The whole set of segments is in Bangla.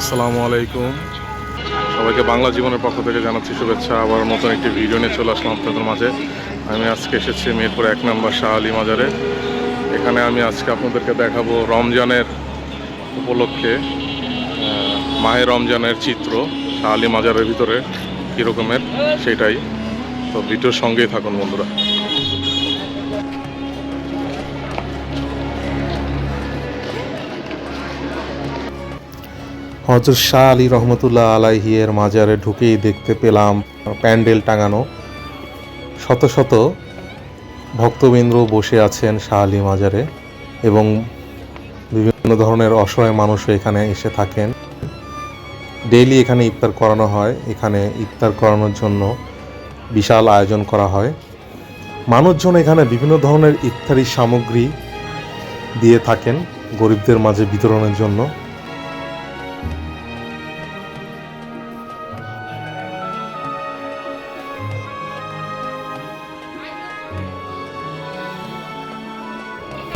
আসসালামু আলাইকুম। সবাইকে বাংলা জীবনের পক্ষ থেকে জানাচ্ছি শুভেচ্ছা। আবার নতুন একটি ভিডিও নিয়ে চলে আসলাম আপনাদের মাঝে। আমি আজকে এসেছি মিরপুর এক নম্বর শাহ আলী মাজারে। এখানে আমি আজকে আপনাদেরকে দেখাবো রমজানের উপলক্ষে মাহে রমজানের চিত্র, শাহ আলী মাজারের ভিতরে কীরকমের, সেটাই। তো ভিডিওর সঙ্গেই থাকুন বন্ধুরা। হজরত শাহ আলী রহমতুল্লাহ আলাইহিয়ের মাজারে ঢুকেই দেখতে পেলাম প্যান্ডেল টাঙানো। শত শত ভক্তবৃন্দ বসে আছেন শাহ আলী মাজারে এবং বিভিন্ন ধরনের অসহায় মানুষও এখানে এসে থাকেন। ডেইলি এখানে ইফতার করানো হয়। এখানে ইফতার করানোর জন্য বিশাল আয়োজন করা হয়। মানুষজন এখানে বিভিন্ন ধরনের ইফতারি সামগ্রী দিয়ে থাকেন গরিবদের মাঝে বিতরণের জন্য।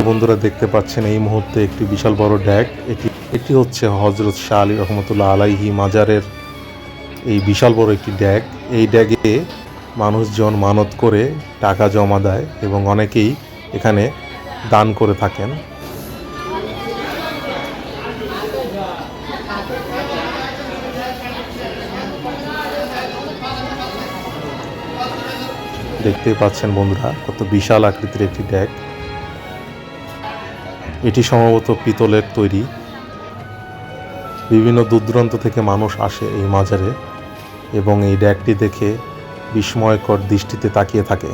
বন্ধুরা দেখতে পাচ্ছেন এই মুহূর্তে একটি বিশাল বড় ড্যাক। এটি এটি হচ্ছে হজরত শাহ আলী রহমতুল্লাহ আলাইহি মাজারের এই বিশাল বড় একটি ড্যাক। এই ড্যাগে মানুষজন মানত করে টাকা জমা দেয় এবং অনেকেই এখানে দান করে থাকেন। দেখতেই পাচ্ছেন বন্ধুরা, কত বিশাল আকৃতির একটি ড্যাগ এটি সম্ভবত পিতলের তৈরি। বিভিন্ন দূরদূরান্ত থেকে মানুষ আসে এই মাজারে এবং এই ড্যাগটি দেখে বিস্ময়কর দৃষ্টিতে তাকিয়ে থাকে।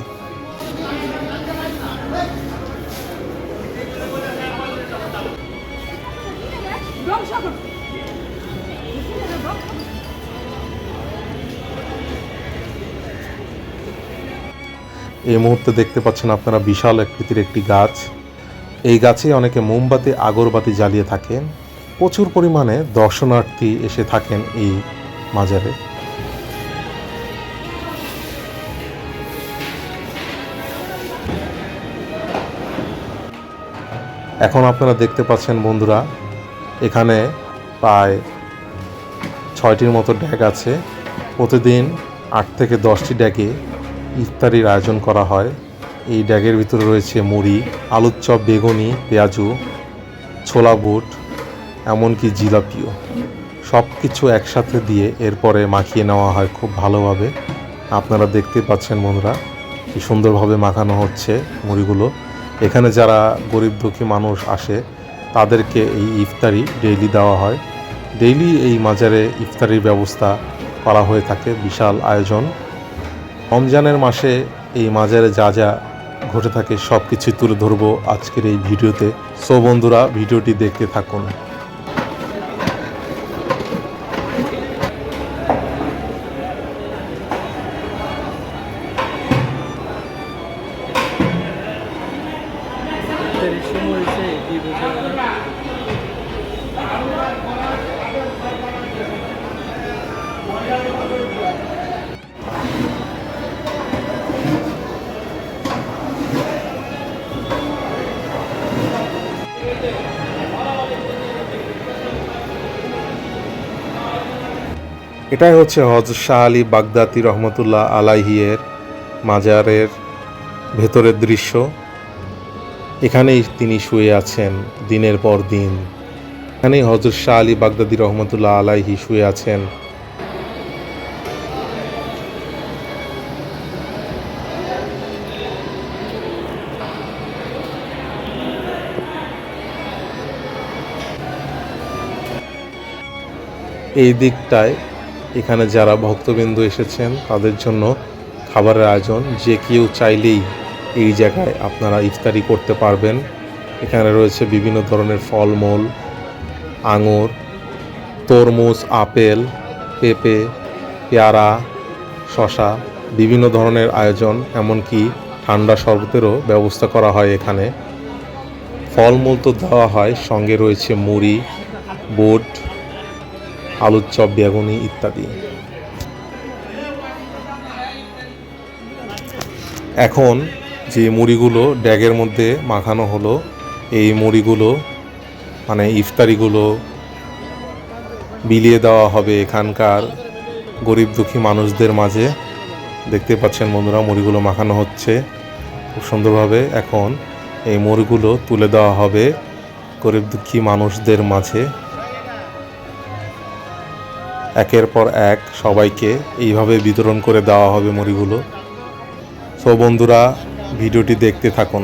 এই মুহূর্তে দেখতে পাচ্ছেন আপনারা বিশাল আকৃতির একটি গাছ। এই গাছে অনেকে মোমবাতি, আগরবাতি জ্বালিয়ে থাকেন। প্রচুর পরিমাণে দর্শনার্থী এসে থাকেন এই মাজারে। এখন আপনারা দেখতে পাচ্ছেন বন্ধুরা, এখানে প্রায় ছয়টির মতো ড্যাগ আছে। প্রতিদিন আট থেকে দশটি ড্যাগে ইফতারির আয়োজন করা হয়। এই ড্যাগের ভিতরে রয়েছে মুড়ি, আলুর চপ, বেগুনি, পেঁয়াজু, ছোলা বুট, এমনকি জিলাপিও। সব কিছু একসাথে দিয়ে এরপরে মাখিয়ে নেওয়া হয় খুব ভালোভাবে। আপনারা দেখতে পাচ্ছেন বন্ধুরা, কি সুন্দরভাবে মাখানো হচ্ছে মুড়িগুলো। এখানে যারা গরিব দুঃখী মানুষ আসে, তাদেরকে এই ইফতারি ডেইলি দেওয়া হয়। ডেইলি এই মাজারে ইফতারির ব্যবস্থা করা হয়ে থাকে, বিশাল আয়োজন। রমজানের মাসে এই মাজারে যা যা ঘটে থাকে সব কিছুই তুলে ধরবো আজকের এই ভিডিওতে। সো বন্ধুরা, ভিডিওটি দেখতে থাকুন। ইফতারির সময় এটাই হচ্ছে হজ শাহ আলী বাগদাতি রহমতুল্লাহ আলাইহিয়ের মাজারের ভেতরের দৃশ্য। এখানেই তিনি শুয়ে আছেন দিনের পর দিন। এখানেই হজরত শাহ আলী বাগদাদি রহমতুল্লাহ আলাইহি শুয়ে আছেন। এই দিকটায় এখানে যারা ভক্তবিন্দু এসেছেন, তাদের জন্য খাবারের আয়োজন। যে কেউ চাইলেই এই জায়গায় আপনারা ইফতারি করতে পারবেন। এখানে রয়েছে বিভিন্ন ধরনের ফলমূল, আঙুর, তরমুজ, আপেল, পেঁপে, পেয়ারা শশা বিভিন্ন ধরনের আয়োজন, এমনকি ঠান্ডা শরবতেরও ব্যবস্থা করা হয় এখানে। ফলমূল তো দেওয়া হয়, সঙ্গে রয়েছে মুড়ি, বুট আলুর চপ বেগুনি ইত্যাদি। এখন যে মুড়িগুলো ড্যাগের মধ্যে মাখানো হলো, এই মুড়িগুলো মানে ইফতারিগুলো বিলিয়ে দেওয়া হবে এখানকার গরিব দুঃখী মানুষদের মাঝে। দেখতে পাচ্ছেন বন্ধুরা, মুড়িগুলো মাখানো হচ্ছে। খুব সুন্দরভাবে এখন এই মুড়িগুলো তুলে দেওয়া হবে গরিব দুঃখী মানুষদের মাঝে। একের পর এক সবাইকে এইভাবে বিতরণ করে দেওয়া হবে মুড়িগুলো। সো বন্ধুরা, ভিডিওটি দেখতে থাকুন।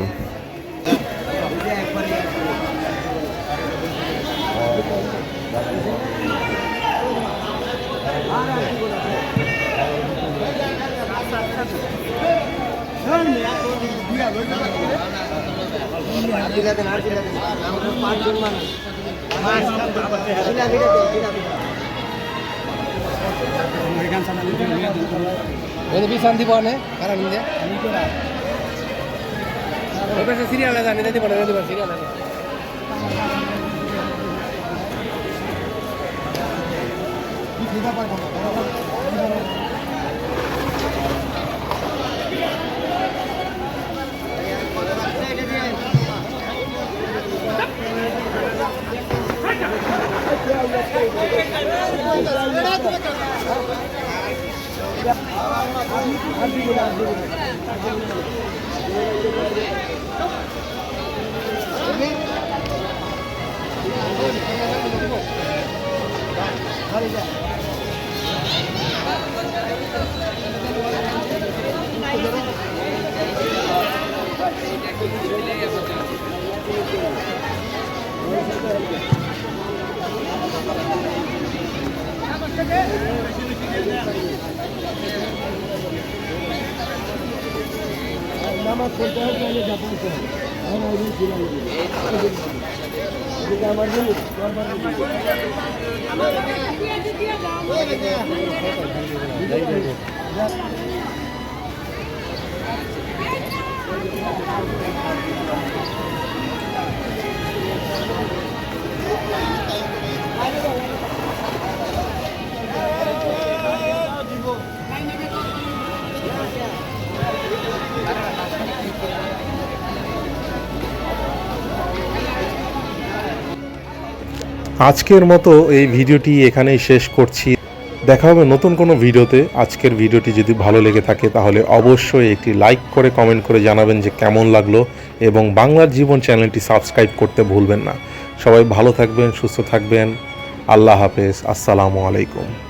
ಒಂದು ಬಿ ಅಂದಿಪೋನೆ ಯಾರ ನಿಮಗೆ ಸೀರಿಯಲ್ ಅದ ನಿಧಿ ಪಡ ನಿಧಿ ಸೀರಿಯಲ್ ಅದ bisa serial aja nih, nanti pada nanti pada serial aja. আজকের মতো এই ভিডিওটি এখানেই শেষ করছি। দেখা হবে নতুন কোনো ভিডিওতে। আজকের ভিডিওটি যদি ভালো লেগে থাকে, তাহলে অবশ্যই একটি লাইক করে, কমেন্ট করে জানাবেন যে কেমন লাগল এবং বাংলার জীবন চ্যানেলটি সাবস্ক্রাইব করতে ভুলবেন না। সবাই ভালো থাকবেন, সুস্থ থাকবেন। আল্লাহ হাফেজ। আসসালামু আলাইকুম।